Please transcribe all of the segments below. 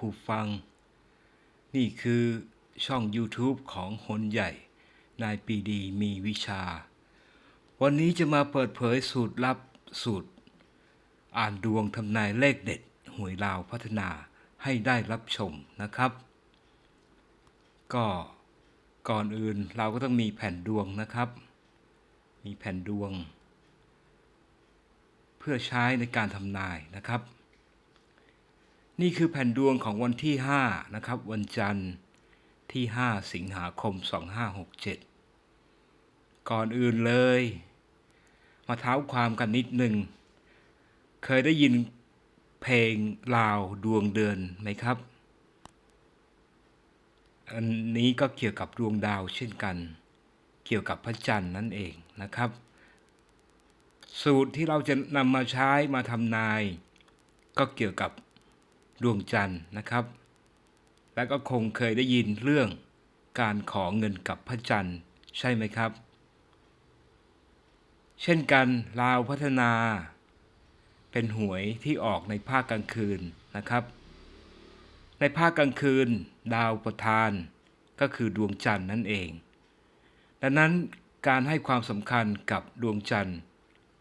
ผู้ฟัง นี่คือช่อง YouTube ของหนใหญ่ นายปีดีมีวิชา วันนี้จะมาเปิดเผยสูตรลับสูตร อ่านดวงทำนายเลขเด็ดหวยลาวพัฒนาให้ได้รับชมนะครับ ก็ก่อนอื่นเราก็ต้องมีแผ่นดวงนะครับ มีแผ่นดวง เพื่อใช้ในการทำนายนะครับ นี่คือแผ่นดวงของวันที่ 5 นะครับ วันจันทร์ที่ 5 สิงหาคม 2567 ก่อนอื่นเลย มาเท้าความกันนิดหนึ่ง เคยได้ยินเพลงลาวดวงเดือนไหมครับ อันนี้ก็เกี่ยวกับดวงดาวเช่นกัน เกี่ยวกับพระจันทร์นั่นเองนะครับ สูตรที่เราจะนำมาใช้มาทำนาย ก็เกี่ยวกับ ดวงจันทร์นะครับ และก็คงเคยได้ยินเรื่องการขอเงินกับพระจันทร์ใช่ไหมครับ เช่นกันลาวพัฒนา เป็นหวยที่ออกในภาคกลางคืนนะครับ ในภาคกลางคืน ดาวประธานก็คือดวงจันทร์นั่นเอง ดังนั้นการให้ความสำคัญกับดวงจันทร์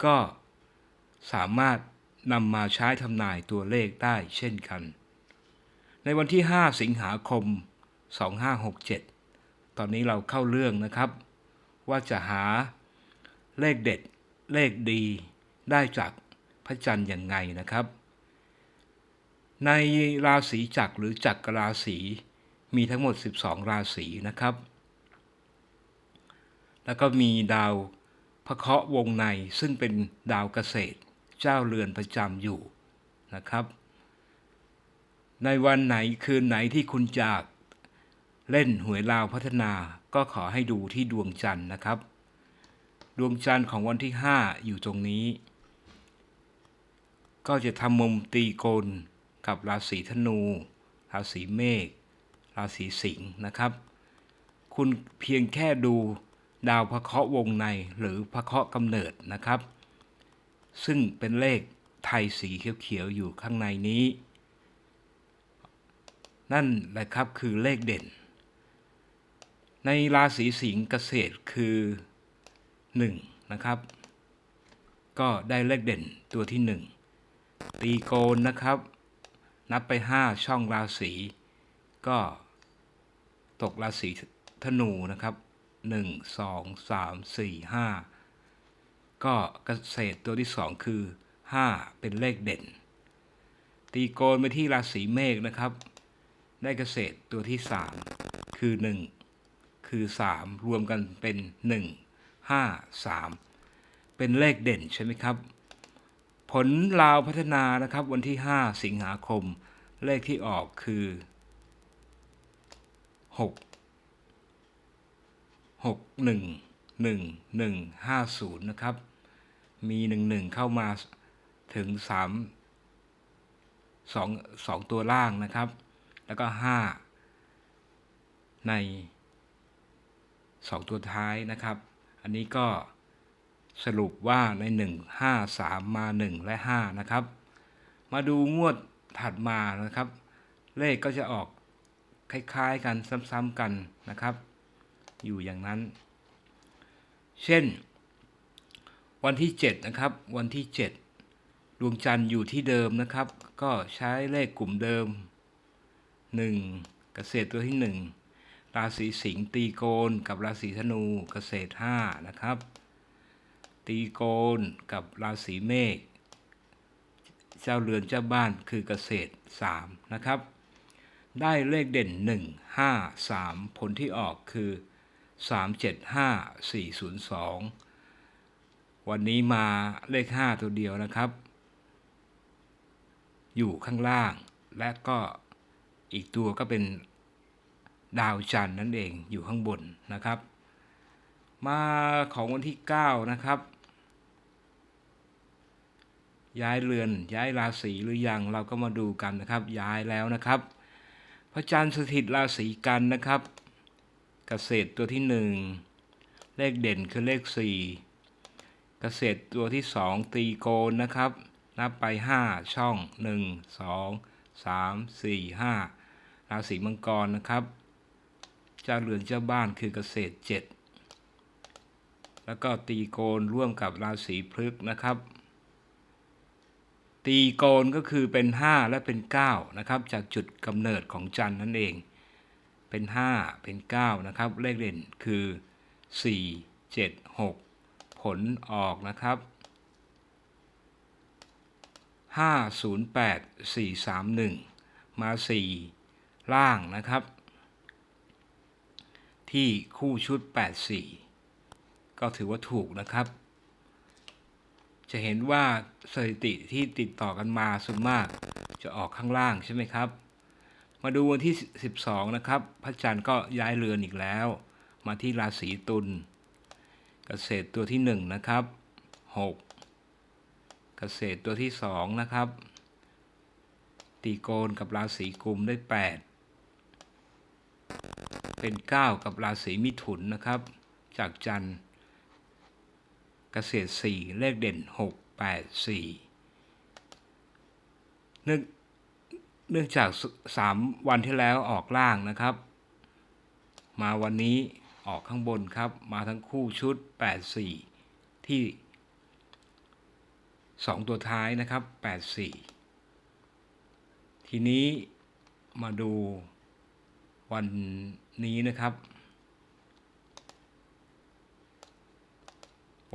ก็สามารถ นำมาใช้ทำนายตัวเลขได้เช่นกัน ในวันที่ 5 สิงหาคม 2567 ตอนนี้เราเข้าเรื่องนะครับ ว่าจะหาเลขเด็ดเลขดีได้จากพระจันทร์อย่างไงนะครับ ในราศีจักรหรือจักรราศีมีทั้งหมด 12 ราศีนะครับ แล้วก็มีดาวพระเคราะห์วงในซึ่งเป็นดาวเกษตร เจ้าเรือนประจำอยู่นะครับ ในวันไหนคืนไหนที่คุณจากเล่นหวยลาวพัฒนาก็ขอให้ดูที่ดวงจันทร์นะครับ ดวงจันทร์ของวันที่ 5 อยู่ตรงนี้ ก็จะทำมุมตีโกนกับราศีธนู ราศีเมษราศีสิงห์นะครับ คุณเพียงแค่ดูดาวพระเคราะห์วงในหรือพระเคราะห์กำเนิดนะครับ ซึ่งเป็นเลขไทยสีเขียวๆอยู่ข้างในนี้ นั่นแหละครับคือเลขเด่น ในราศีสิงห์เกษตรคือ 1 นะครับ ก็ได้เลขเด่นตัวที่ 1 ตีโกนนะครับ นับไป 5 ช่องราศีก็ตกราศีธนูนะครับ 1 2 3 4 5 ก็เกษตรตัวที่ 2 คือ 5 เป็นเลขเด่น ตีโกนไปที่ราศีเมษนะครับ ได้เกษตรตัวที่ 3 คือ 1 คือ 3 รวมกันเป็น 1 5 3 เป็นเลขเด่นใช่ไหมครับ ผลลาวพัฒนานะครับวันที่ 5 สิงหาคม เลขที่ออกคือ 6 6 1 1 1 5 0 นะครับ มี1 1เข้ามาถึง3 2 2ตัวล่างนะครับ แล้วก็5ใน2ตัวท้ายนะครับ อันนี้ก็สรุปว่าใน1 5 3มมา1และ5นะครับ มาดูงวดถัดมานะครับ เลขก็จะออกคล้ายๆกันซ้ำๆกันนะครับ อยู่อย่างนั้น เช่น วันที่ 7 นะครับ วันที่ 7 ดวงจันทร์อยู่ที่เดิมนะครับ ก็ใช้เลขกลุ่มเดิม 1 เกษตรตัวที่ 1 ราศีสิงห์ตีโกนกับราศีธนูเกษตร5นะครับ ตีโกนกับราศีเมษเจ้าเรือนเจ้าบ้านคือเกษตร3นะครับ ได้เลขเด่น 1 5 3 ผลที่ออกคือ 3 7 5 4 0 2 วันนี้มาเลข 5 ตัวเดียวนะครับ อยู่ข้างล่าง และก็อีกตัวก็เป็นดาวจันทร์นั่นเองอยู่ข้างบนนะครับ มาของวันที่ 9 นะครับ ย้ายเรือนย้ายราศีหรือยังเราก็มาดูกันนะครับ ย้ายแล้วนะครับ พระจันทร์สถิตราศีกันนะครับ เกษตรตัวที่ 1 เลขเด่นคือเลข 4 เกษตรตัวที่ 2 ตีโกนนะครับ นับไป 5 ช่อง 1 2สามสี่ห้าราศีมังกรนะครับ เจ้าเรือนเจ้าบ้านคือเกษตรเจ็ดแล้วก็ตีโกนร่วมกับราศีพฤกษ์นะครับ ตีโกนก็คือเป็น 5 และเป็น 9 นะครับ จากจุดกำเนิดของจันทร์นั่นเอง เป็น 5 เป็น 9 นะครับ เลขเด่นคือ 4 7 6 ผลออกนะครับ 508 431 มา 4 ล่างนะครับ ที่คู่ชุด 84 ก็ถือว่าถูกนะครับ จะเห็นว่าสถิติที่ติดต่อกันมาส่วนมากจะออกข้างล่างใช่ไหมครับ มาดูวันที่ 12 นะครับ พระจันทร์ก็ย้ายเรือนอีกแล้ว มาที่ราศีตุล เกษตรตัวที่1นะครับ6 เกษตรตัวที่2นะครับ ตีโกนกับราศีกุมได้ 8 เป็น 9 กับราศีมิถุนนะครับ จากจันทร์เกษตร 4 เลขเด่น 6 8 4 เนื่องเนื่องจากสามวันที่แล้วออกล่างนะครับ มาวันนี้ ออกข้างบนครับ มาทั้งคู่ชุด 8 4 ที่ 2 ตัวท้ายนะครับ 8 4 ทีนี้มาดูวันนี้นะครับ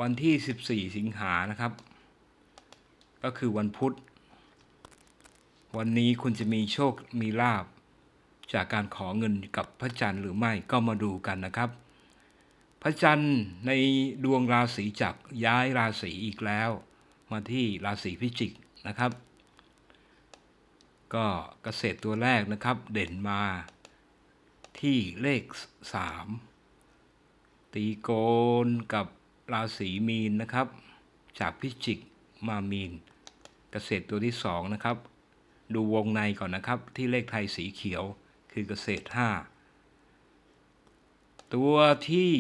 วันที่ 14 สิงหานะครับ ก็คือวันพุธ วันนี้คุณจะมีโชคมีลาบจากการขอเงินกับพระจันทร์หรือไม่ก็มาดูกันนะครับ พระจันทร์ในดวงราศีจักรย้ายราศีอีกแล้ว มาที่ราศีพิจิกนะครับ ก็เกษตรตัวแรกนะครับเด่นมาที่เลข 3 ตีโกนกับราศีมีนนะครับ จากพิจิกมามีน เกษตรตัวที่ 2 นะครับ ดูวงในก่อนนะครับที่เลขไทยสีเขียวคือเกษตร 5 ตัวที่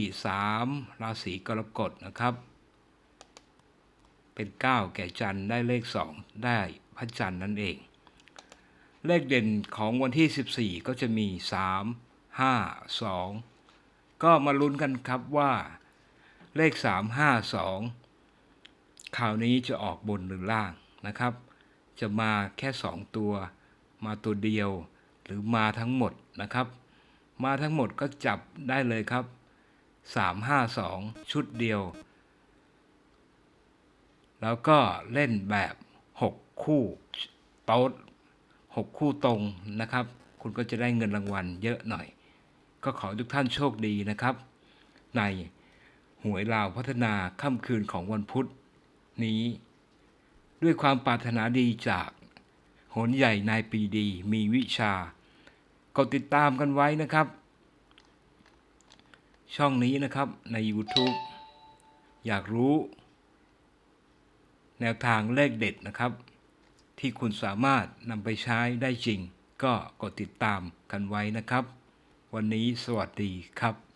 3 ราศีกรกฎนะครับ เป็น 9 แก่จันทร์ได้เลข 2 ได้พระจันทร์นั่นเอง เลขเด่นของวันที่ 14 ก็จะมี 3 5 2 ก็มาลุ้นกันครับว่า เลข 3 5 2ข่าวนี้จะออกบนหรือล่างนะครับ จะมาแค่ 2 ตัว มาตัวเดียวหรือมาทั้งหมดนะครับ มาทั้งหมดก็จับได้เลยครับ 3 5 2 ชุดเดียว แล้วก็เล่นแบบ 6 คู่โต๊ด6คู่ตรงนะครับ คุณก็จะได้เงินรางวัลเยอะหน่อย ก็ขอทุกท่านโชคดีนะครับ ในหวยลาวพัฒนาค่ำคืนของวันพุธนี้ ด้วยความปรารถนาดีจาก หนใหญ่นายปีดีมีวิชา กดติดตามกันไว้นะครับ ช่องนี้นะครับใน YouTube อยากรู้ แนวทางเลขเด็ดนะครับ ที่คุณสามารถนำไปใช้ได้จริง ก็กดติดตามกันไว้นะครับ วันนี้สวัสดีครับ